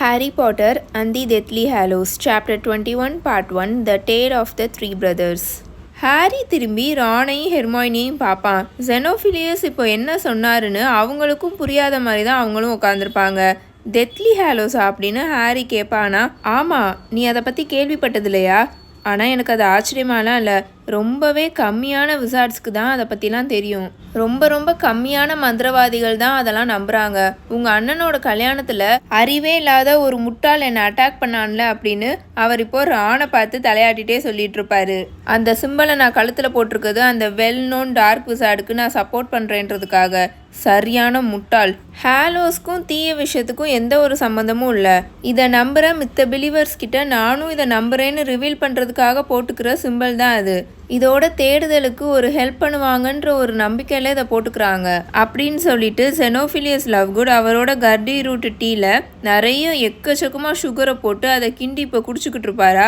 Harry Potter and the Deathly Hallows, Chapter 21, Part 1 The Tale of the Three Brothers. Harry திரும்பி ரானையும் ஹெர்மாயினியும் பார்ப்பான். ஜெனோஃபிலியஸ் இப்போ என்ன சொன்னாருன்னு அவங்களுக்கும் புரியாத மாதிரி தான் அவங்களும் உட்காந்துருப்பாங்க டெத்லி ஹேலோஸா அப்படின்னு ஹாரி கேட்பானா ஆமாம் நீ அதை பற்றி கேள்விப்பட்டது இல்லையா ஆனால் எனக்கு அது ஆச்சரியமாலாம் இல்லை. ரொம்பவே கம்மியான விசார்ட்ஸ்க்கு தான் அதை பற்றிலாம் தெரியும். ரொம்ப ரொம்ப கம்மியான மந்திரவாதிகள் தான் அதெல்லாம் நம்புகிறாங்க உங்கள் அண்ணனோட கல்யாணத்தில் அறிவே இல்லாத ஒரு முட்டாள் என்னை அட்டாக் பண்ணான்ல அப்படின்னு அவர் இப்போ ராணை பார்த்து தலையாட்டிகிட்டே சொல்லிட்டு இருப்பாரு அந்த சிம்பலை நான் கழுத்தில் போட்டிருக்கிறது அந்த வெல் நோன் டார்க் விசார்டுக்கு நான் சப்போர்ட் பண்ணுறேன்றதுக்காக சரியான முட்டாள். ஹாலோஸ்க்கும் தீய விஷயத்துக்கும் எந்த ஒரு சம்மந்தமும் இல்லை. இதை நம்புகிற மித்த பிலீவர்ஸ் கிட்ட நானும் இதை நம்புறேன்னு ரிவீல் பண்ணுறதுக்காக போட்டுக்கிற சிம்பிள் தான் அது. இதோட தேடுதலுக்கு ஒரு ஹெல்ப் பண்ணுவாங்கன்ற ஒரு நம்பிக்கையில் இதை போட்டுக்கிறாங்க. அப்படின்னு சொல்லிட்டு செனோஃபிலியஸ் லவ்குட் அவரோட கர்டி ரூட் டீயில் நிறைய எக்கச்சக்கமாக சுகரை போட்டு அதை கிண்டி இப்போ குடிச்சுக்கிட்டு இருப்பாரா?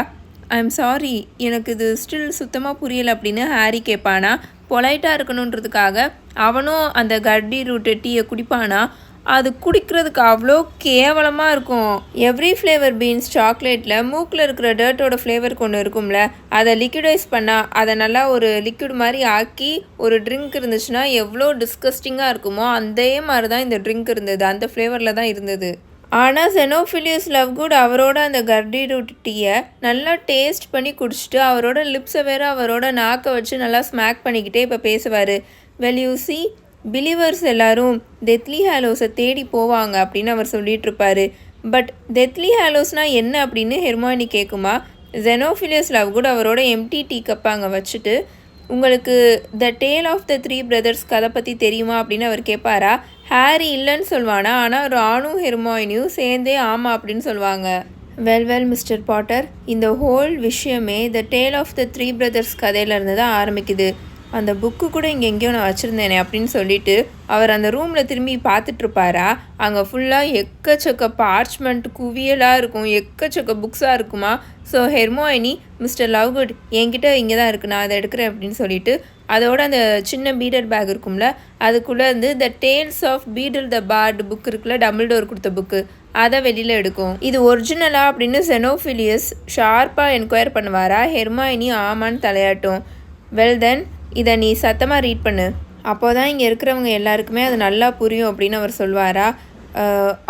ஐம் சாரி எனக்கு இது ஸ்டில் சுத்தமாக புரியலை அப்படின்னு ஹாரி கேட்பானா? பொலைட்டாக இருக்கணுன்றதுக்காக அவனும் அந்த கர்டி ரூட்டு டீயை குடிப்பானா? அது குடிக்கிறதுக்கு அவ்வளோ கேவலமாக இருக்கும். எவ்ரி ஃப்ளேவர் பீன்ஸ் சாக்லேட்டில் மூக்கில் இருக்கிற டர்ட்டோட ஃப்ளேவர் ஒன்று இருக்கும்ல அதை லிக்விடைஸ் பண்ணால் அதை நல்லா ஒரு லிக்விட் மாதிரி ஆக்கி ஒரு ட்ரிங்க் இருந்துச்சுன்னா எவ்வளோ டிஸ்கஸ்டிங்காக இருக்குமோ அதே மாதிரி தான் இந்த ட்ரிங்க் இருந்தது. அந்த ஃப்ளேவரில் தான் இருந்தது. ஆனால் செனோஃபிலியஸ் லவ்குட் அவரோட அந்த கர்டி ரூட் டீயை நல்லா டேஸ்ட் பண்ணி குடிச்சிட்டு அவரோட லிப்ஸை வேறு அவரோட நாக்கை வச்சு நல்லா ஸ்மாக் பண்ணிக்கிட்டே இப்போ பேசுவார். வெல் யூ சி பிலீவர்ஸ் எல்லாரும் டெத்லி ஹாலோஸை தேடி போவாங்க அப்படின்னு அவர் சொல்லிட்டு இருப்பாரு பட் டெத்லி ஹாலோஸ்னால் என்ன அப்படின்னு ஹெர்மானி கேட்குமா ஜெனோஃபிலியஸ் லவ் கூட அவரோட எம்டி டீ கப் அங்கே வச்சுட்டு உங்களுக்கு the tale of the three brothers கதை பற்றி தெரியுமா? அப்படின்னு அவர் கேட்பாரா ஹாரி இல்லைன்னு சொல்வானா ஆனால் ராணும் ஹெர்மாயினியும் சேர்ந்தே ஆமாம் அப்படின்னு சொல்லுவாங்க வெல் வெல் மிஸ்டர் பாட்டர் இந்த ஹோல் விஷயமே the tale of the three brothers கதையிலேருந்து தான் ஆரம்பிக்குது. அந்த புக்கு கூட இங்கே எங்கேயோ நான் வச்சுருந்தேனே அப்படின்னு சொல்லிட்டு அவர் அந்த ரூமில் திரும்பி பார்த்துட்ருப்பாரா? அங்கே ஃபுல்லாக எக்கச்சக்க பார்ச்மெண்ட் குவியலாக இருக்கும் எக்கச்சக்க புக்ஸாக இருக்குமா? ஸோ ஹெர்மோயினி மிஸ்டர் லவ்குட் என்கிட்ட இங்கே தான் இருக்குது நான் அதை எடுக்கிறேன் அப்படின்னு சொல்லிட்டு அதோட அந்த சின்ன பீடர் பேக் இருக்கும்ல அதுக்குள்ளே இருந்து the tales of Beedle the bard book இருக்குல்ல டபுள் டோர் கொடுத்த புக்கு அதை வெளியில் எடுக்கும். இது ஒரிஜினலா அப்படின்னு செனோஃபிலியஸ் ஷார்ப்பாக என்கொயர் பண்ணுவாரா? ஹெர்மாயினி ஆமான்னு தலையாட்டும். வெல் தென் இதை நீ சத்தமாக ரீட் பண்ணு. அப்போ தான் இங்கே இருக்கிறவங்க எல்லாருக்குமே அது நல்லா புரியும் அப்படின்னு அவர் சொல்வாரா?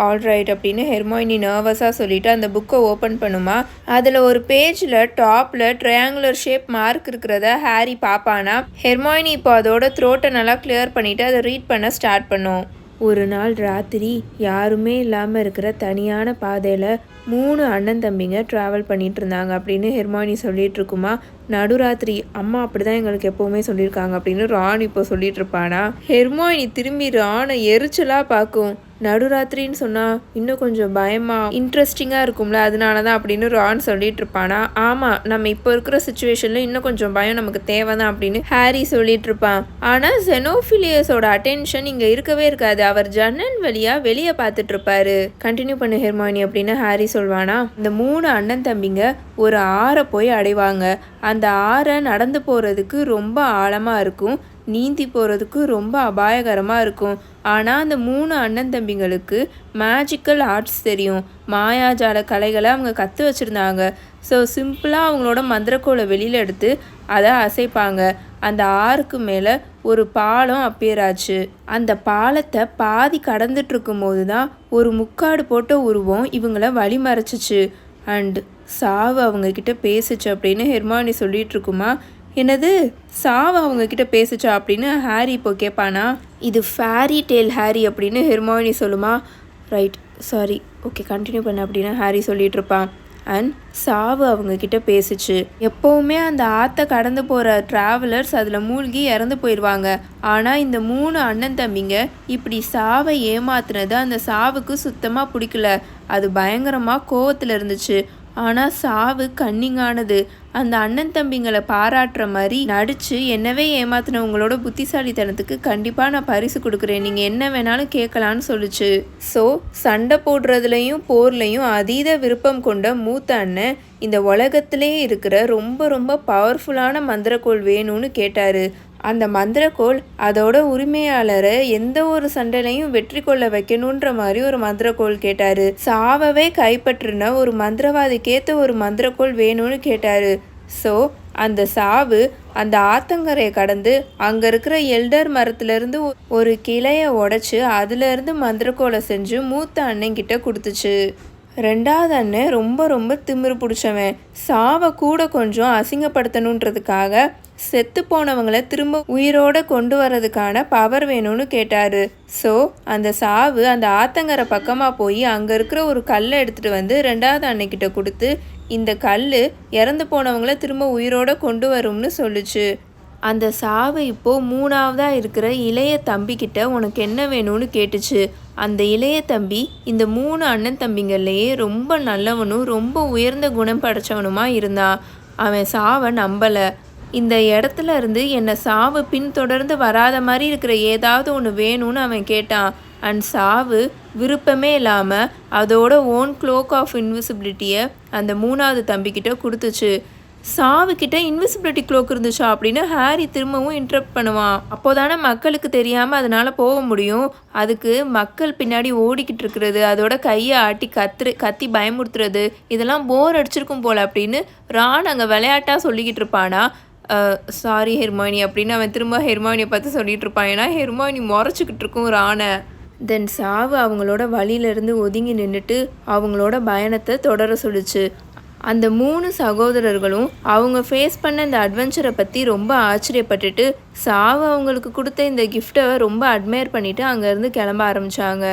ஆல்ரைட் அப்படின்னு ஹெர்மோயினி நர்வஸாக சொல்லிவிட்டு அந்த புக்கை ஓப்பன் பண்ணுமா? அதில் ஒரு பேஜில் டாப்பில் ட்ரையாங்குலர் ஷேப் மார்க் இருக்கிறத ஹாரி பார்ப்பானா ஹெர்மோயினி இப்போ அதோட த்ரோட்டை நல்லா கிளியர் பண்ணிவிட்டு அதை ரீட் பண்ண ஸ்டார்ட் பண்ணும். ஒரு நாள் ராத்திரி யாருமே இல்லாமல் இருக்கிற தனியான பாதையில் மூணு அண்ணன் தம்பிங்க ட்ராவல் பண்ணிட்டு இருந்தாங்க அப்படின்னு ஹெர்மானி சொல்லிட்டு இருக்குமா நடுராத்திரி அம்மா அப்படிதான் எங்களுக்கு எப்போவுமே சொல்லியிருக்காங்க அப்படின்னு ராணி இப்போ சொல்லிட்டு இருப்பானா ஹெர்மாயினி திரும்பி ராணை எரிச்சலாக பார்க்கும். நடுராத்திரின்னு சொன்னால் இன்னும் கொஞ்சம் பயமாக இன்ட்ரெஸ்டிங்காக இருக்கும்ல. அதனால தான் அப்படின்னு ரான் சொல்லிட்டு இருப்பானா ஆமாம் நம்ம இப்போ இருக்கிற சுச்சுவேஷனில் இன்னும் கொஞ்சம் பயம் நமக்கு தேவை தான் அப்படின்னு ஹாரி சொல்லிட்டு இருப்பான் ஆனால் செனோஃபிலியஸோட அட்டென்ஷன் இங்கே இருக்கவே இருக்காது. அவர் ஜன்னல் வழியாக வெளியே பார்த்துட்டு இருப்பாரு கண்டினியூ பண்ணு ஹெர்மானி அப்படின்னு ஹாரி சொல்வானா? இந்த மூணு அண்ணன் தம்பிங்க ஒரு ஆறை போய் அடைவாங்க. அந்த ஆறை நடந்து போகிறதுக்கு ரொம்ப ஆழமாக இருக்கும். நீந்தி போகிறதுக்கு ரொம்ப அபாயகரமாக இருக்கும். ஆனால் அந்த மூணு அண்ணன் தம்பிங்களுக்கு மேஜிக்கல் ஆர்ட்ஸ் தெரியும். மாயாஜால கலைகளை அவங்க கற்று வச்சுருந்தாங்க. ஸோ சிம்பிளாக அவங்களோட மந்திரக்கோளை வெளியில் எடுத்து அதை அசைப்பாங்க. அந்த ஆறுக்கு மேலே ஒரு பாலம் அப்பேராச்சு அந்த பாலத்தை பாதி கடந்துட்டு போது தான் ஒரு முக்காடு போட்ட உருவம் இவங்கள வழிமறைச்சிச்சு அண்ட் சாவு அவங்கக்கிட்ட பேசுச்சு அப்படின்னு ஹெர்மானி சொல்லிட்டு இருக்குமா? என்னது சாவ அவங்க கிட்ட பேசுச்சா அப்படின்னு ஹாரி இப்போ கேட்பானா இது ஃபேரி டேல் ஹாரி அப்படின்னு ஹெர்மாயினி சொல்லுமா? ரைட் சாரி ஓகே கண்டினியூ பண்ண அப்படின்னு ஹாரி சொல்லிட்டு இருப்பான். அண்ட் சாவு அவங்க கிட்ட பேசுச்சு. எப்போவுமே அந்த ஆற்றை கடந்து போகிற ட்ராவலர்ஸ் அதில் மூழ்கி இறந்து போயிடுவாங்க ஆனால் இந்த மூணு அண்ணன் தம்பிங்க இப்படி சாவை ஏமாத்துனது அந்த சாவுக்கு சுத்தமாக பிடிக்கல. அது பயங்கரமாக கோவத்தில் இருந்துச்சு. ஆனால் சாவு கன்னிங்கானது அந்த அண்ணன் தம்பிங்களை பாராட்டுற மாதிரி நடித்து என்னவே ஏமாத்தினவங்களோட புத்திசாலித்தனத்துக்கு கண்டிப்பாக நான் பரிசு கொடுக்குறேன். நீங்கள் என்ன வேணாலும் கேட்கலான்னு சொல்லுச்சு. ஸோ சண்டை போடுறதுலையும் போர்லையும் அதீத விருப்பம் கொண்ட மூத்த அண்ணன் இந்த உலகத்திலே இருக்கிற ரொம்ப ரொம்ப பவர்ஃபுல்லான மந்திரக்கோள் வேணும்னு கேட்டார். அந்த மந்திரக்கோள் அதோட உரிமையாளரை எந்த ஒரு சண்டையிலையும் வெற்றி கொள்ள வைக்கணுன்ற மாதிரி ஒரு மந்திரக்கோள் கேட்டாரு. சாவவே கைப்பற்றின ஒரு மந்திரவாதிக்கேத்த ஒரு மந்திரக்கோள் வேணும்னு கேட்டாரு. ஸோ அந்த சாவு அந்த ஆத்தங்கரையை கடந்து அங்கே இருக்கிற எல்டர் மரத்துலேருந்து ஒரு கிளையை உடைச்சு அதுலேருந்து மந்திரக்கோலை செஞ்சு மூத்த அண்ணங்கிட்ட கொடுத்துச்சு. ரெண்டாவது அண்ணன் ரொம்ப ரொம்ப திமிரு பிடிச்சவன். சாவை கூட கொஞ்சம் அசிங்கப்படுத்தணுன்றதுக்காக செத்து போனவங்களை திரும்ப உயிரோட கொண்டு வர்றதுக்கான பவர் வேணும்னு கேட்டாரு. ஸோ அந்த சாவு அந்த ஆத்தங்கரை பக்கமாக போய் அங்கே இருக்கிற ஒரு கல்லை எடுத்துகிட்டு வந்து ரெண்டாவது அன்னைக்கிட்ட கொடுத்து இந்த கல் இறந்து போனவங்கள திரும்ப உயிரோட கொண்டு வரும்னு சொல்லுச்சு. அந்த சாவு இப்போ மூணாவதாக இருக்கிற இளைய தம்பிக்கிட்ட உனக்கு என்ன வேணும்னு கேட்டுச்சு. அந்த இளைய தம்பி இந்த மூணு அண்ணன் தம்பிங்கள்லேயே ரொம்ப நல்லவனும் ரொம்ப உயர்ந்த குணம் படைச்சவனுமா இருந்தான். அவன் சாவை நம்பலை. இந்த இடத்துல இருந்து என்னை சாவு பின்தொடர்ந்து வராத மாதிரி இருக்கிற ஏதாவது ஒன்று வேணும்னு அவன் கேட்டான். அண்ட் சாவு விருப்பமே இல்லாமல் அதோட ஓன் க்ளோக் ஆஃப் இன்விசிபிலிட்டியை அந்த மூணாவது தம்பிக்கிட்ட கொடுத்துச்சு. சாவுக்கிட்ட இன்விசிபிலிட்டி க்ளோக் இருந்துச்சா அப்படின்னு ஹாரி திரும்பவும் இன்ட்ரப்ட் பண்ணுவான். அப்போதானே மக்களுக்கு தெரியாமல் அதனால் போக முடியும். அதுக்கு மக்கள் பின்னாடி ஓடிக்கிட்டு இருக்கிறது அதோட கையை ஆட்டி கத்துரு கத்தி பயமுறுத்துறது இதெல்லாம் போர் அடிச்சிருக்கும் போல் அப்படின்னு ரான் அங்கே விளையாட்டாக சொல்லிக்கிட்டு இருப்பானா. சாரி ஹெர்மானி அப்படின்னு அவன் திரும்ப ஹெர்மானியை பார்த்து சொல்லிட்டு இருப்பான். ஏன்னா ஹெர்மானி முறைச்சிக்கிட்டு இருக்கும் ராணை தென் சாவு அவங்களோட வழியிலேருந்து ஒதுங்கி நின்றுட்டு அவங்களோட பயணத்தை தொடர சொல்லுச்சு. அந்த மூணு சகோதரர்களும் அவங்க ஃபேஸ் பண்ண இந்த அட்வென்ச்சரை பற்றி ரொம்ப ஆச்சரியப்பட்டுட்டு சாவு அவங்களுக்கு கொடுத்த இந்த கிஃப்ட்டை ரொம்ப அட்மையர் பண்ணிவிட்டு அங்கேருந்து கிளம்ப ஆரம்பித்தாங்க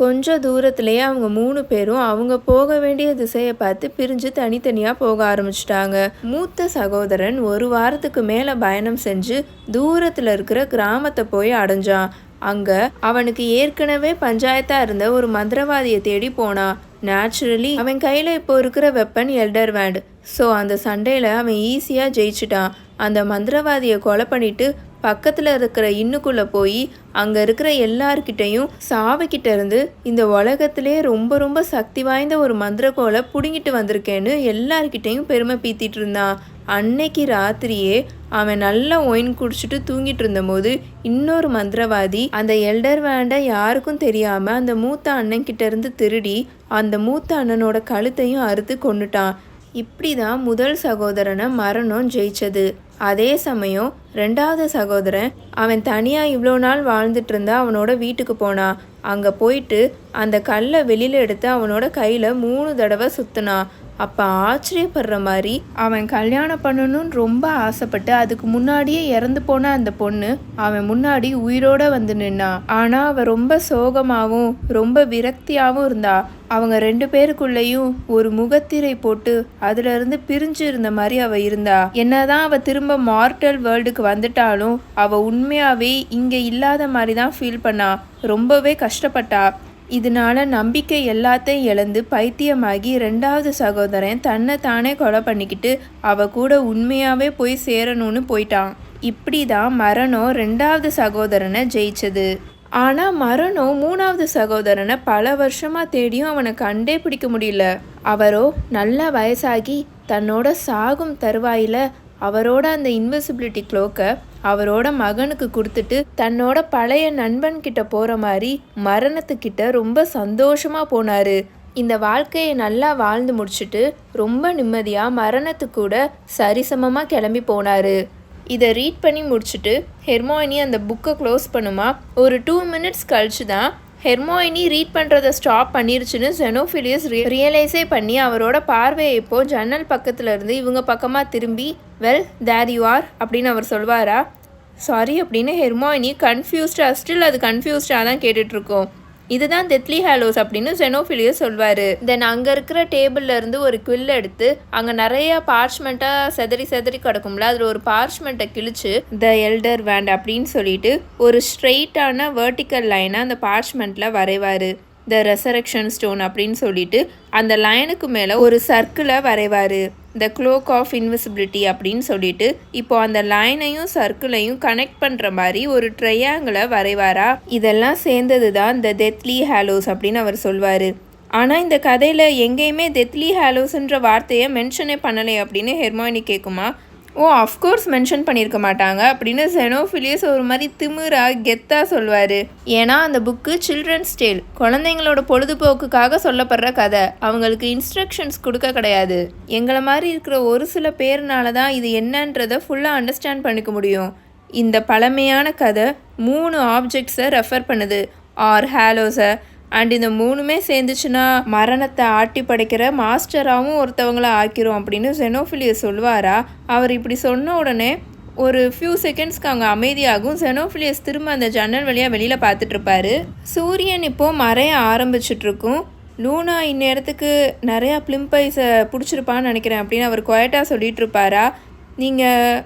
கொஞ்சம் தூரத்துலேயே அவங்க மூணு பேரும் அவங்க போக வேண்டிய திசையை பார்த்து பிரிஞ்சு தனித்தனியாக போக ஆரம்பிச்சிட்டாங்க. மூத்த சகோதரன் ஒரு வாரத்துக்கு மேலே பயணம் செஞ்சு தூரத்தில் இருக்கிற கிராமத்தை போய் அடைஞ்சான். அங்கே அவனுக்கு ஏற்கனவே பஞ்சாயத்தாக இருந்த ஒரு மந்திரவாதியை தேடி போனான். நேச்சுரலி அவன் கையில் இப்போ இருக்கிற வெப்பன் எல்டர் வேண்ட் ஸோ அந்த சண்டையில் அவன் ஈஸியாக ஜெயிச்சிட்டான். அந்த மந்திரவாதியை கொலை பண்ணிட்டு பக்கத்தில் இருக்கிற இன்னுக்குள்ளே போய் அங்கே இருக்கிற எல்லார்கிட்டையும் சாவைக்கிட்ட இருந்து இந்த உலகத்திலே ரொம்ப ரொம்ப சக்தி வாய்ந்த ஒரு மந்திரக்கோலை பிடுங்கிட்டு வந்திருக்கேன்னு எல்லார்கிட்டையும் பெருமை பீத்திட்டு இருந்தான் அன்னைக்கு ராத்திரியே அவன் நல்லா ஒயின் குடிச்சிட்டு தூங்கிட்டு இருந்தபோது இன்னொரு மந்திரவாதி அந்த எல்டர் வேண்டை யாருக்கும் தெரியாமல் அந்த மூத்த அண்ணன்கிட்ட இருந்து திருடி அந்த மூத்த அண்ணனோட கழுத்தையும் அறுத்து கொண்டுட்டான் இப்படி தான் முதல் சகோதரனை மரணம் ஜெயிச்சது. அதே சமயம் ரெண்டாவது சகோதரன் அவன் தனியாக இவ்வளோ நாள் வாழ்ந்துட்டு இருந்தா அவனோட வீட்டுக்கு போனான் அங்கே போயிட்டு அந்த கல்லை வெளியில் எடுத்து அவனோட கையில் மூணு தடவை சுற்றினான் அப்போ ஆச்சரியப்படுற மாதிரி அவன் கல்யாணம் பண்ணணும்னு ரொம்ப ஆசைப்பட்டு அதுக்கு முன்னாடியே இறந்து போன அந்த பொண்ணு அவன் முன்னாடி உயிரோட வந்து நின்னா. ஆனால் அவள் ரொம்ப சோகமாகவும் ரொம்ப விரக்தியாகவும் இருந்தா. அவங்க ரெண்டு பேருக்குள்ளேயும் ஒரு முகத்திரை போட்டு அதுல இருந்து பிரிஞ்சு இருந்த மாதிரி அவ இருந்தா. என்னதான் அவ திரும்ப மார்டல் வேர்ல்டுக்கு வந்துட்டாலும் அவ உண்மையாவே இங்க இல்லாத மாதிரி தான் ஃபீல் பண்ணா. ரொம்பவே கஷ்டப்பட்டா. இதனால நம்பிக்கை எல்லாத்தையும் இழந்து பைத்தியமாகி ரெண்டாவது சகோதரன் தன்னை தானே கொலை பண்ணிக்கிட்டு அவ கூட உண்மையாகவே போய் சேரணும்னு போயிட்டான். இப்படி தான் மரணம் ரெண்டாவது சகோதரனை ஜெயிச்சது. ஆனால் மரணம் மூணாவது சகோதரனை பல வருஷமாக தேடியும் அவனை கண்டே பிடிக்க முடியல. அவரோ நல்ல வயசாகி தன்னோட சாகும் தருவாயில் அவரோட அந்த இன்விசிபிலிட்டி க்ளோக்கை அவரோட மகனுக்கு கொடுத்துட்டு தன்னோட பழைய நண்பன் கிட்ட போகிற மாதிரி மரணத்துக்கிட்ட ரொம்ப சந்தோஷமாக போனாரு. இந்த வாழ்க்கையை நல்லா வாழ்ந்து முடிச்சுட்டு ரொம்ப நிம்மதியாக மரணத்துக்கூட கூட சரிசமமாக கிளம்பி போனார். இதை ரீட் பண்ணி முடிச்சுட்டு ஹெர்மோயினி அந்த புக்கை க்ளோஸ் பண்ணுமா? ஒரு டூ மினிட்ஸ் கழிச்சு தான் ஹெர்மோயினி ரீட் பண்ணுறதை ஸ்டாப் பண்ணிருச்சுன்னு ஜெனோஃபிலியஸ் ரியலைஸே பண்ணி அவரோட பார்வையை இப்போது ஜன்னல் பக்கத்தில் இருந்து இவங்க பக்கமாக திரும்பி வெல் தேர் யூ ஆர் அப்படின்னு அவர் சொல்வாரா? சாரி அப்படின்னு ஹெர்மோயினி கன்ஃபியூஸ்டாக ஸ்டில் அது கன்ஃபியூஸ்டாக தான் கேட்டுட்ருக்கோம் இதுதான் தெத்லி ஹாலோஸ் அப்படின்னு செனோஃபிலியஸ் சொல்வார். தென் அங்கே இருக்கிற டேபிள்ல இருந்து ஒரு குவில் எடுத்து அங்கே நிறைய பார்ச்மெண்ட்டாக செதறி செதறி கிடக்கும்ல அதில் ஒரு பார்ச்மெண்ட்டை கிழிச்சு த எல்டர் வேண்ட் அப்படின்னு சொல்லிட்டு ஒரு ஸ்ட்ரெயிட்டான வேர்டிக்கல் லைனை அந்த பார்ச்மெண்ட்டில் வரைவார். த ரெசரக்ஷன் ஸ்டோன் அப்படின்னு சொல்லிட்டு அந்த லைனுக்கு மேலே ஒரு சர்க்கிளை வரைவார். த க்ளோக் ஆஃப் இன்விசிபிலிட்டி அப்படின்னு சொல்லிட்டு இப்போ அந்த லைனையும் சர்க்கிளையும் கனெக்ட் பண்ணுற மாதிரி ஒரு ட்ரையாங்கிளை வரைவாரா? இதெல்லாம் சேர்ந்தது தான் த டெத்லி ஹேலோஸ் அப்படின்னு அவர் சொல்வார். ஆனால் இந்த கதையில் எங்கேயுமே டெத்லி ஹாலோஸ்ன்ற வார்த்தையை மென்ஷனே பண்ணலை அப்படின்னு ஹெர்மாயினி கேட்குமா ஓ அஃப்கோர்ஸ் மென்ஷன் பண்ணியிருக்க மாட்டாங்க. அப்படின்னு செனோஃபிலியஸ் ஒரு மாதிரி திமிரா கெத்தாக சொல்லுவார் ஏன்னா அந்த புக்கு சில்ட்ரன்ஸ் டேல் குழந்தைங்களோட பொழுதுபோக்குக்காக சொல்லப்படுற கதை. அவங்களுக்கு இன்ஸ்ட்ரக்ஷன்ஸ் கொடுக்க கிடையாது. எங்களை மாதிரி இருக்கிற ஒரு சில பேர்னால தான் இது என்னன்றதை ஃபுல்லாக அண்டர்ஸ்டாண்ட் பண்ணிக்க முடியும். இந்த பழமையான கதை மூணு ஆப்ஜெக்ட்ஸை ரெஃபர் பண்ணுது. ஆர் ஹேலோஸை அண்ட் இந்த மூணுமே சேர்ந்துச்சுன்னா மரணத்தை ஆட்டி படைக்கிற மாஸ்டராகவும் ஒருத்தவங்கள ஆக்கிரும் அப்படின்னு செனோஃபிலியஸ் சொல்லுவாரா? அவர் இப்படி சொன்ன உடனே ஒரு ஃபியூ செகண்ட்ஸ்க்கு அங்கே அமைதியாகும். செனோஃபிலியஸ் திரும்ப அந்த ஜன்னல் வழியாக வெளியில் பார்த்துட்ருப்பாரு சூரியன் இப்போது மறைய ஆரம்பிச்சிட்ருக்கும் லூனா இந்நேரத்துக்கு நிறையா பிளிம்பைஸை பிடிச்சிருப்பான்னு நினைக்கிறேன் அப்படின்னு அவர் குவைட்டாக சொல்லிட்டு இருப்பாரா? நீங்கள்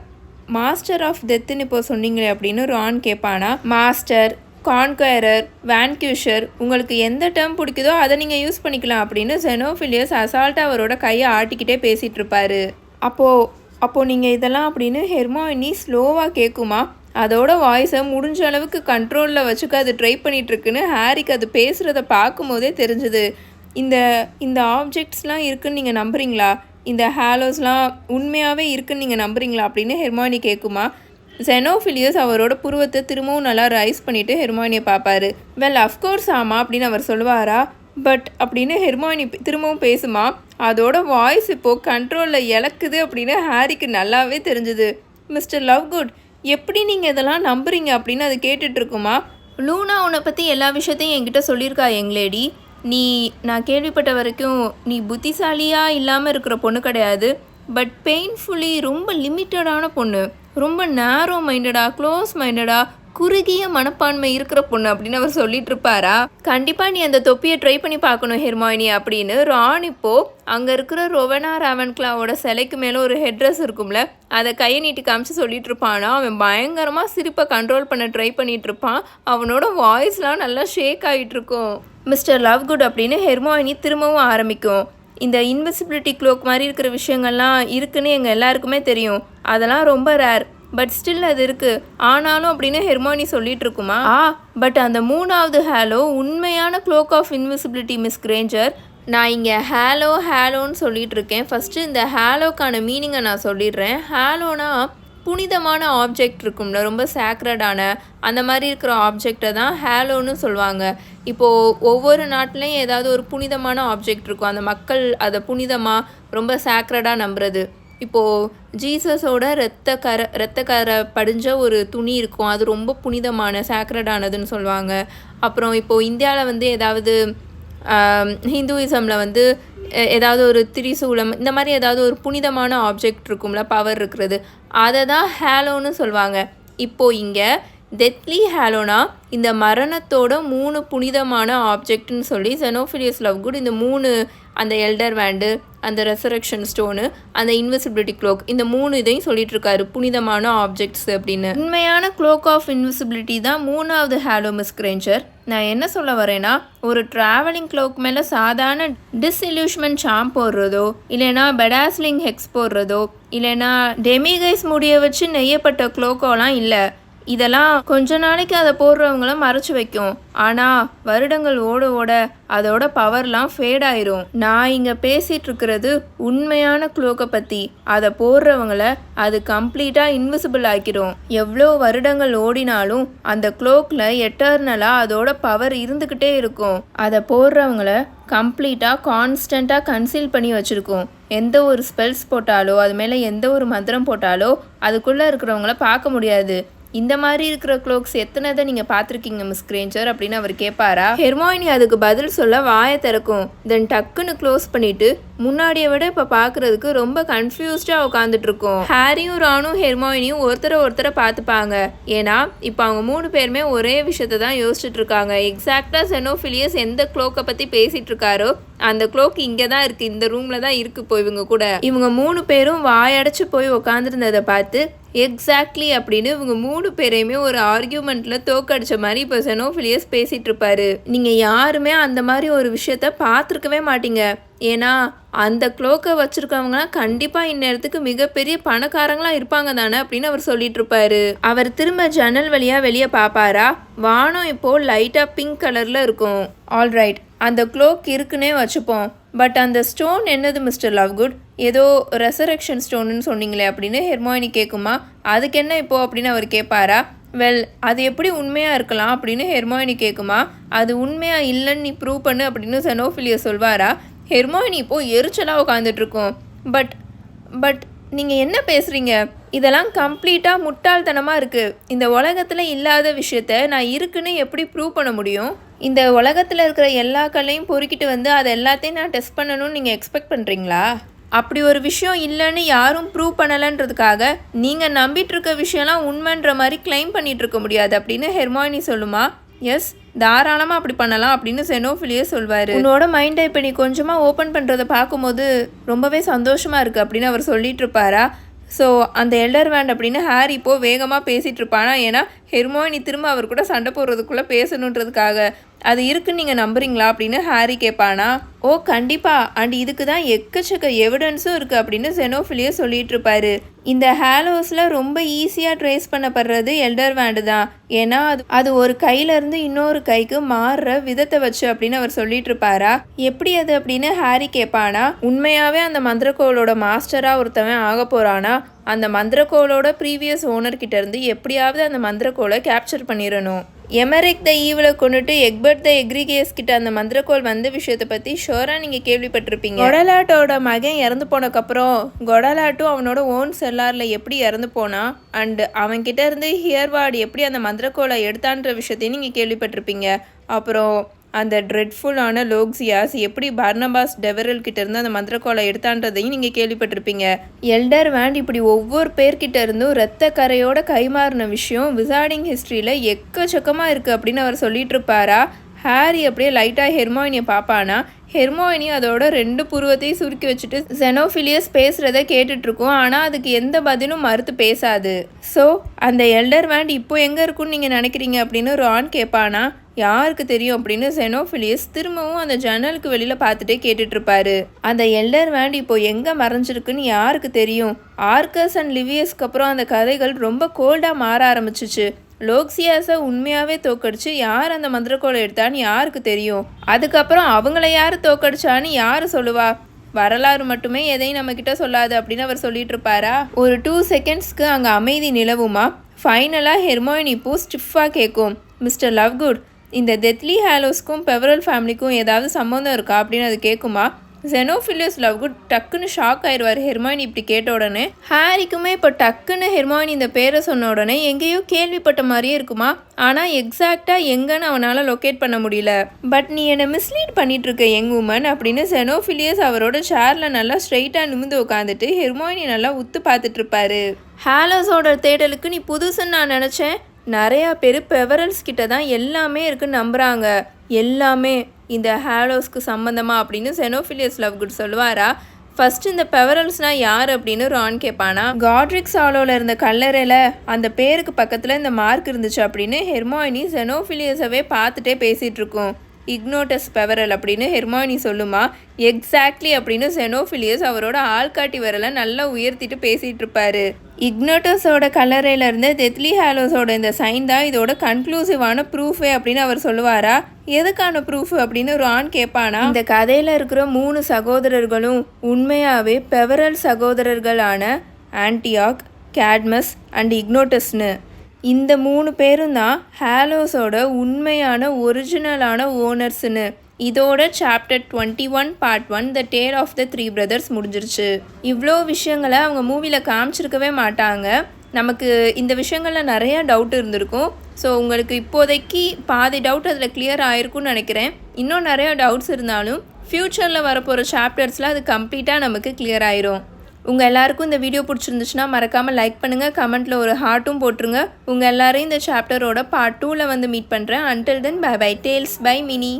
மாஸ்டர் ஆஃப் டெத்துன்னு இப்போ சொன்னீங்களே அப்படின்னு ரான் கேட்பானா மாஸ்டர் கான்கயரர் வேன்கியூஷர் உங்களுக்கு எந்த டேர்ம் பிடிக்குதோ அதை நீங்கள் யூஸ் பண்ணிக்கலாம் அப்படின்னு ஜெனோஃபிலியஸ் அசால்ட்டாக அவரோட கையை ஆட்டிக்கிட்டே பேசிகிட்டு இருப்பாரு. அப்போது அப்போது நீங்கள் இதெல்லாம் அப்படின்னு ஹெர்மாயினி ஸ்லோவாக கேட்குமா அதோட வாய்ஸை முடிஞ்ச அளவுக்கு கண்ட்ரோலில் வச்சுக்க அது ட்ரை பண்ணிகிட்ருக்குன்னு ஹாரிக்கு அது பேசுகிறத பார்க்கும்போதே தெரிஞ்சுது. இந்த இந்த ஆப்ஜெக்ட்ஸ்லாம் இருக்குன்னு நீங்கள் நம்புறீங்களா? இந்த ஹேலோஸ்லாம் உண்மையாகவே இருக்குன்னு நீங்கள் நம்புறீங்களா அப்படின்னு ஹெர்மாயினி கேட்குமா ஜெனோஃபிலியஸ் அவரோட புருவத்தை திரும்பவும் நல்லா ரைஸ் பண்ணிவிட்டு ஹெர்மானியை பார்ப்பாரு. வெல் அஃப்கோர்ஸ் ஆமாம் அப்படின்னு அவர் சொல்லுவாரா? பட் அப்படின்னு ஹெர்மானி திரும்பவும் பேசுமா? அதோட வாய்ஸ் இப்போது கண்ட்ரோலில் இழக்குது அப்படின்னு ஹாரிக்கு நல்லாவே தெரிஞ்சுது. மிஸ்டர் லவ் குட் எப்படி நீங்கள் இதெல்லாம் நம்புறீங்க அப்படின்னு அது கேட்டுட்ருக்குமா லூனா உன்னை பற்றி எல்லா விஷயத்தையும் என்கிட்ட சொல்லியிருக்கா எங்லேடி நீ நான் கேள்விப்பட்ட வரைக்கும் நீ புத்திசாலியாக இல்லாமல் இருக்கிற பொண்ணு கிடையாது. பட் பெயின்ஃபுல்லி ரொம்ப லிமிட்டடான பொண்ணு. ரொம்ப நேரோ மைண்டடா க்ளோஸ் மைண்டடா குறுகிய மனப்பான்மை இருக்கிற பொண்ணு அப்படின்னு அவர் சொல்லிட்டு இருப்பாரா கண்டிப்பாக நீ அந்த தொப்பியை ட்ரை பண்ணி பார்க்கணும் ஹெர்மாயினி அப்படின்னு. ரான் இப்போ அங்கே இருக்கிற ரொவனா ராவன்க்லாவோட சிலைக்கு மேலே ஒரு ஹெட்ரஸ் இருக்கும்ல அதை கையை நீட்டி காமிச்சு சொல்லிட்டு இருப்பானா அவன் பயங்கரமாக சிரிப்பை கண்ட்ரோல் பண்ண ட்ரை பண்ணிட்டு இருப்பான் அவனோட வாய்ஸ்லாம் நல்லா ஷேக் ஆகிட்டு இருக்கும் மிஸ்டர் லவ் குட் அப்படின்னு ஹெர்மாயினி திரும்பவும் ஆரம்பிக்கும். இந்த இன்விசிபிலிட்டி க்ளோக் மாதிரி இருக்கிற விஷயங்கள்லாம் இருக்குன்னு எங்கள் எல்லாருக்குமே தெரியும். அதெல்லாம் ரொம்ப ரேர் பட் ஸ்டில் அது இருக்குது ஆனாலும் அப்படின்னு ஹெர்மானி சொல்லிட்டு இருக்குமா? ஆ. பட் அந்த மூணாவது ஹேலோ உண்மையான cloak of invisibility Miss Granger நான் இங்கே ஹேலோ ஹேலோன்னு சொல்லிட்டு இருக்கேன். ஃபஸ்ட்டு இந்த ஹேலோக்கான மீனிங்கை நான் சொல்லிடுறேன். ஹேலோனா புனிதமான ஆப்ஜெக்ட் இருக்கும்ல. ரொம்ப சேக்ரடான அந்த மாதிரி இருக்கிற ஆப்ஜெக்டை தான் ஹேலோன்னு சொல்லுவாங்க. இப்போது ஒவ்வொரு நாட்டிலையும் ஏதாவது ஒரு புனிதமான ஆப்ஜெக்ட் இருக்கும். அந்த மக்கள் அதை புனிதமாக ரொம்ப சேக்ரடாக நம்புறது. இப்போது ஜீசஸோட ரத்த கர ரத்த கரை படிஞ்ச ஒரு துணி இருக்கும். அது ரொம்ப புனிதமான சேக்ரடானதுன்னு சொல்லுவாங்க. அப்புறம் இப்போது இந்தியாவில் வந்து ஏதாவது ஹிந்துவிசமில் வந்து ஏதாவது ஒரு திரிசூலம் இந்த மாதிரி ஏதாவது ஒரு புனிதமான ஆப்ஜெக்ட் இருக்கும்ல பவர் இருக்கிறது. அதை தான் ஹேலோன்னு சொல்லுவாங்க. இப்போது இங்கே டெத்லி ஹேலோனா இந்த மரணத்தோட மூணு புனிதமான ஆப்ஜெக்ட்னு சொல்லி செனோஃபிலியஸ் லவ் குட் இந்த மூணு அந்த எல்டர் வேண்டு அந்த ரெசரக்ஷன் ஸ்டோனு அந்த இன்விசிபிலிட்டி க்ளோக் இந்த மூணு இதையும் சொல்லிட்டு இருக்காரு புனிதமான ஆப்ஜெக்ட்ஸ் அப்படின்னு. உண்மையான க்ளோக் ஆஃப் இன்விசிபிலிட்டி தான் மூணாவது ஹேலோ மிஸ் கிரேஞ்சர் நான் என்ன சொல்ல வரேன்னா ஒரு ட்ராவலிங் க்ளோக் மேலே சாதாரண டிஸ்இல்யூஷ்மெண்ட் ஷாம் போடுறதோ இல்லைனா பெடாஸ்லிங் ஹெக்ஸ் போடுறதோ இல்லைனா டெமிகைஸ் முடிய வச்சு நெய்யப்பட்ட க்ளோக்கோலாம் இல்லை. இதெல்லாம் கொஞ்ச நாளைக்கு அதை போடுறவங்கள மறைச்சு வைக்கும். ஆனால் வருடங்கள் ஓட ஓட அதோட பவர்லாம் ஃபேட் ஆயிரும். நான் இங்கே பேசிகிட்டு இருக்கிறது உண்மையான குளோக்கை பற்றி அதை போடுறவங்கள அது கம்ப்ளீட்டாக இன்விசிபிள் ஆக்கிரும். எவ்வளோ வருடங்கள் ஓடினாலும் அந்த குளோக்கில் எட்டர்னலாக அதோட பவர் இருந்துக்கிட்டே இருக்கும். அதை போடுறவங்கள கம்ப்ளீட்டாக கான்ஸ்டண்ட்டாக கன்சீல் பண்ணி வச்சுருக்கோம். எந்த ஒரு ஸ்பெல்ஸ் போட்டாலோ அது மேலே எந்த ஒரு மந்திரம் போட்டாலோ அதுக்குள்ளே இருக்கிறவங்கள பார்க்க முடியாது. இந்த மாதிரி இருக்கிற க்ளோக்ஸ் எத்தனை தான் நீங்கள் பார்த்துருக்கீங்க மிஸ் கிரேஞ்சர் அப்படின்னு அவர் கேட்பாரா ஹெர்மாயினி அதுக்கு பதில் சொல்ல வாயை திறக்கும். தென் டக்குன்னு க்ளோஸ் பண்ணிட்டு முன்னாடியை விட இப்போ பார்க்குறதுக்கு ரொம்ப கன்ஃபியூஸ்டாக உட்காந்துட்டு இருக்கோம் ஹாரியும் ராணும் ஹெர்மாயினியும் ஒருத்தரை ஒருத்தரை பார்த்துப்பாங்க ஏன்னா இப்போ அவங்க மூணு பேருமே ஒரே விஷயத்தை தான் யோசிச்சுட்டு இருக்காங்க எக்ஸாக்டாக செனோஃபிலியஸ் எந்த க்ளோக்கை பற்றி பேசிகிட்டு இருக்காரோ அந்த க்ளோக் இங்கே தான் இருக்குது இந்த ரூமில் தான் இருக்குது இப்போ இவங்க கூட. இவங்க மூணு பேரும் வாயடைச்சு போய் உக்காந்துருந்ததை பார்த்து எக்ஸாக்ட்லி அப்படின்னு இவங்க மூணு பேரையுமே ஒரு ஆர்கியூமெண்ட்டில் தோக்கடிச்ச மாதிரி இப்போ செனோஃபிலியஸ் பேசிகிட்டு இருப்பாரு நீங்கள் யாருமே அந்த மாதிரி ஒரு விஷயத்த பார்த்துருக்கவே மாட்டீங்க. ஏன்னா அந்த க்ளோக்கை வச்சுருக்கவங்களாம் கண்டிப்பாக இந்நேரத்துக்கு மிகப்பெரிய பணக்காரங்களாம் இருப்பாங்க தானே அப்படின்னு அவர் சொல்லிட்டு இருப்பாரு அவர் திரும்ப ஜன்னல் வழியாக வெளியே பார்ப்பாரா வானம் இப்போது லைட்டாக பிங்க் கலரில் இருக்கும். ஆல்ரைட் அந்த க்ளோக் இருக்குன்னே வச்சுப்போம். பட் அந்த ஸ்டோன் என்னது மிஸ்டர் லவ்குட் ஏதோ ரெசரக்ஷன் ஸ்டோனுன்னு சொன்னீங்களே அப்படின்னு ஹெர்மோயினி கேட்குமா அதுக்கு என்ன இப்போ அப்படின்னு அவர் கேட்பாரா வெல் அது எப்படி உண்மையாக இருக்கலாம் அப்படின்னு ஹெர்மோயினி கேட்குமா அது உண்மையாக இல்லைன்னு நீ ப்ரூவ் பண்ணு அப்படின்னு செனோஃபிலியா சொல்வாரா? ஹெர்மாயினி இப்போ எரிச்சலாக உட்காந்துட்டு இருக்கோம் பட் பட் நீங்கள் என்ன பேசுகிறீங்க இதெல்லாம் கம்ப்ளீட்டாக முட்டாள்தனமாக இருக்குது இந்த உலகத்தில் இல்லாத விஷயத்த நான் இருக்குன்னு எப்படி ப்ரூவ் பண்ண முடியும்? இந்த உலகத்தில் இருக்கிற எல்லா கல்லையும் பொறுக்கிட்டு வந்து அதை எல்லாத்தையும் நான் டெஸ்ட் பண்ணணும்னு நீங்கள் எக்ஸ்பெக்ட் பண்ணுறீங்களா அப்படி ஒரு விஷயம் இல்லைன்னு யாரும் ப்ரூவ் பண்ணலைன்றதுக்காக நீங்கள் நம்பிட்டு இருக்க விஷயம்லாம் உண்மைன்ற மாதிரி கிளைம் பண்ணிகிட்டு இருக்க முடியாது அப்படின்னு ஹெர்மாயினி சொல்லுமா? எஸ் தாராளமாக அப்படி பண்ணலாம் அப்படின்னு செனோஃபிலியே சொல்வார். உன்னோட மைண்டை இப்போ நீ கொஞ்சமாக ஓப்பன் பண்ணுறதை பார்க்கும்போது ரொம்பவே சந்தோஷமாக இருக்குது அப்படின்னு அவர் சொல்லிட்டு இருப்பாரா? ஸோ அந்த எல்டர் வேண்ட் அப்படின்னு ஹாரி இப்போ வேகமாக பேசிகிட்டு இருப்பானா? ஏன்னா ஹெர்மோனி திரும்ப அவர் கூட சண்டை போடுறதுக்குள்ளே பேசணுன்றதுக்காக. அது இருக்குன்னு நீங்கள் நம்புறீங்களா அப்படின்னு ஹாரி கேட்பானா ஓ கண்டிப்பாக அண்ட் இதுக்கு தான் எக்கச்சக்க எவிடன்ஸும் இருக்குது அப்படின்னு செனோஃபிலியோ சொல்லிட்டு இருப்பாரு இந்த ஹேலோஸில் ரொம்ப ஈஸியாக ட்ரேஸ் பண்ணப்படுறது எல்டர் வேண்டு தான். ஏன்னா அது அது ஒரு கையிலேருந்து இன்னொரு கைக்கு மாறுற விதத்தை வச்சு அப்படின்னு அவர் சொல்லிட்டு இருப்பாரா எப்படி அது அப்படின்னு ஹாரி கேட்பானா உண்மையாகவே அந்த மந்திரக்கோளோட மாஸ்டராக ஒருத்தவன் ஆக போகிறானா அந்த மந்திரக்கோளோட ப்ரீவியஸ் ஓனர்கிட்ட இருந்து எப்படியாவது அந்த மந்திரக்கோளை கேப்சர் பண்ணிடணும். எமரிக் த ஈவில் கொண்டுட்டு எக்பர்ட் த எக்ரிகேஸ் கிட்ட அந்த மந்திரக்கோள் வந்த விஷயத்தை பற்றி ஷோராக நீங்கள் கேள்விப்பட்டிருப்பீங்க. கொடலாட்டோட மகன் இறந்து போனக்கப்புறம் கொடலாட்டும் அவனோட ஓன் செல்லாரில் எப்படி இறந்து போனான் அண்டு அவன்கிட்ட இருந்து ஹியர்வார்டு எப்படி அந்த மந்திரக்கோளை எடுத்தான்ற விஷயத்தையும் நீங்கள் கேள்விப்பட்டிருப்பீங்க. அப்புறம் அந்த ட்ரெட்ஃபுல்லான லோக்ஸியாஸ் எப்படி பர்னபாஸ் டெவரல் கிட்ட இருந்து அந்த மந்திரக்கோலை எடுத்தான்றதையும் நீங்கள் கேள்விப்பட்டிருப்பீங்க. எல்டர் வேண்ட் இப்படி ஒவ்வொரு பேர்கிட்ட இருந்தும் ரத்த கரையோட கைமாறின விஷயம் விசார்டிங் ஹிஸ்ட்ரியில் எக்கச்சக்கமாக இருக்குது அப்படின்னு அவர் சொல்லிட்டு இருப்பாரா? ஹாரி அப்படியே லைட்டாக ஹெர்மாயினியை பார்ப்பானா? ஹெர்மோயினி அதோட ரெண்டு புருவத்தையும் சுருக்கி வச்சுட்டு ஜெனோஃபிலியஸ் பேசுகிறத கேட்டுட்ருக்கோம். ஆனால் அதுக்கு எந்த பதிலும் மறுத்து பேசாது. ஸோ அந்த எல்டர் வேண்ட் இப்போ எங்கே இருக்குன்னு நீங்கள் நினைக்கிறீங்க அப்படின்னு ரான் கேட்பானா? யாருக்கு தெரியும் அப்படின்னு செனோஃபிலியஸ் திரும்பவும் அந்த ஜன்னலுக்கு வெளியில் பார்த்துட்டே கேட்டுட்ருப்பாரு. அந்த எல்டர் வேண்ட் இப்போ எங்கே மறைஞ்சிருக்குன்னு யாருக்கு தெரியும்? ஆர்கஸ் அண்ட் லிவியஸ்க்கு அப்புறம் அந்த கதைகள் ரொம்ப கோல்டாக மாற ஆரம்பிச்சிச்சு. லோக்சியாஸை உண்மையாகவே தோக்கடிச்சு யார் அந்த மந்திரக்கோளை எடுத்தான்னு யாருக்கு தெரியும்? அதுக்கப்புறம் அவங்கள யார் தோக்கடிச்சான்னு யார் சொல்லுவா? வரலாறு மட்டுமே எதையும் நம்மக்கிட்ட சொல்லாது அப்படின்னு அவர் சொல்லிட்டு இருப்பாரா ஒரு டூ செகண்ட்ஸ்க்கு அங்கே அமைதி நிலவுமா? ஃபைனலாக ஹெர்மோயினி பூ ஸ்டிஃபாக கேட்கும் மிஸ்டர் லவ்குட் இந்த டெத்லி ஹாலோஸ்க்கும் பெவரல் ஃபேமிலிக்கும் ஏதாவது சம்மந்தம் இருக்கா அப்படின்னு அது கேட்குமா ஜெனோஃபிலியஸ் லவ்க்கு டக்குன்னு ஷாக் ஆயிடுவார் ஹெர்மாயினி இப்படி கேட்ட உடனே. ஹாரிக்குமே இப்போ டக்குன்னு ஹெர்மாயினி இந்த பேரை சொன்ன உடனே எங்கேயோ கேள்விப்பட்ட மாதிரியே இருக்குமா? ஆனால் எக்ஸாக்டாக எங்கன்னு அவனால் லொக்கேட் பண்ண முடியல. பட் நீ என்னை மிஸ்லீட் பண்ணிட்டு இருக்க யங் உமன் அப்படின்னு செனோஃபிலியஸ் அவரோட சேரில் நல்லா ஸ்ட்ரைட்டாக நிமிந்து உட்காந்துட்டு ஹெர்மாயினி நல்லா உத்து பார்த்துட்டு இருப்பாரு. ஹாலோஸோட தேடலுக்கு நீ புதுசுன்னு நான் நினச்சேன். நிறையா பேர் பெவரல்ஸ் கிட்ட தான் எல்லாமே இருக்குன்னு நம்புகிறாங்க எல்லாமே இந்த ஹேலோஸ்க்கு சம்மந்தமாக அப்படின்னு செனோஃபிலியஸ் லவ்குட் சொல்லுவாரா? ஃபர்ஸ்ட் இந்த பெவரல்ஸ்னால் யார் அப்படின்னு ரான் கேட்பானா காட்ரிக் சாலோவில் இருந்த கல்லறையில் அந்த பேருக்கு பக்கத்தில் இந்த மார்க் இருந்துச்சு அப்படின்னு ஹெர்மாயினி செனோஃபிலியஸவே பார்த்துட்டே பேசிகிட்ருக்கோம் இக்னோட்டஸ் பெவரல் அப்படின்னு ஹெர்மானி சொல்லுமா. எக்ஸாக்ட்லி அப்படின்னு செனோஃபிலியஸ் அவரோட ஆள்காட்டி விரலை நல்லா உயர்த்திட்டு பேசிகிட்டு இருப்பாரு. இக்னோட்டஸோட கலரையிலேருந்து தெத்லி ஹாலோஸோட இந்த சைன் தான் இதோட கன்க்ளூசிவான ப்ரூஃபே அப்படின்னு அவர் சொல்லுவாரா. எதுக்கான ப்ரூஃப் அப்படின்னு ஆண் கேட்பானா. இந்த கதையில் இருக்கிற மூணு சகோதரர்களும் உண்மையாகவே பெவரல் சகோதரர்களான ஆன்டியாக் கேட்மஸ் அண்ட் இக்னோட்டஸ்னு இந்த மூணு பேரும் தான் ஹேலோஸோட உண்மையான ஒரிஜினலான ஓனர்ஸ்னு. இதோட chapter twenty one part one the tale of the three brothers முடிஞ்சிருச்சு. இவ்வளோ விஷயங்களை அவங்க மூவியில் காமிச்சிருக்கவே மாட்டாங்க. நமக்கு இந்த விஷயங்களில் நிறையா டவுட் இருந்திருக்கும். ஸோ உங்களுக்கு இப்போதைக்கு பாதி டவுட் அதில் கிளியர் ஆகிருக்கும்னு நினைக்கிறேன். இன்னும் நிறையா டவுட்ஸ் இருந்தாலும் ஃப்யூச்சரில் வரப்போகிற சாப்டர்ஸில் அது கம்ப்ளீட்டாக நமக்கு கிளியர் ஆயிரும். உங்கள் எல்லாருக்கும் இந்த வீடியோ பிடிச்சிருந்துச்சுன்னா மறக்காமல் லைக் பண்ணுங்கள் கமெண்ட்டில் ஒரு ஹார்ட்டும் போட்டுருங்க. உங்கள் எல்லாரையும் இந்த சாப்டரோட பார்ட் டூவில் வந்து மீட் பண்ணுறேன் until then bye bye tales by mini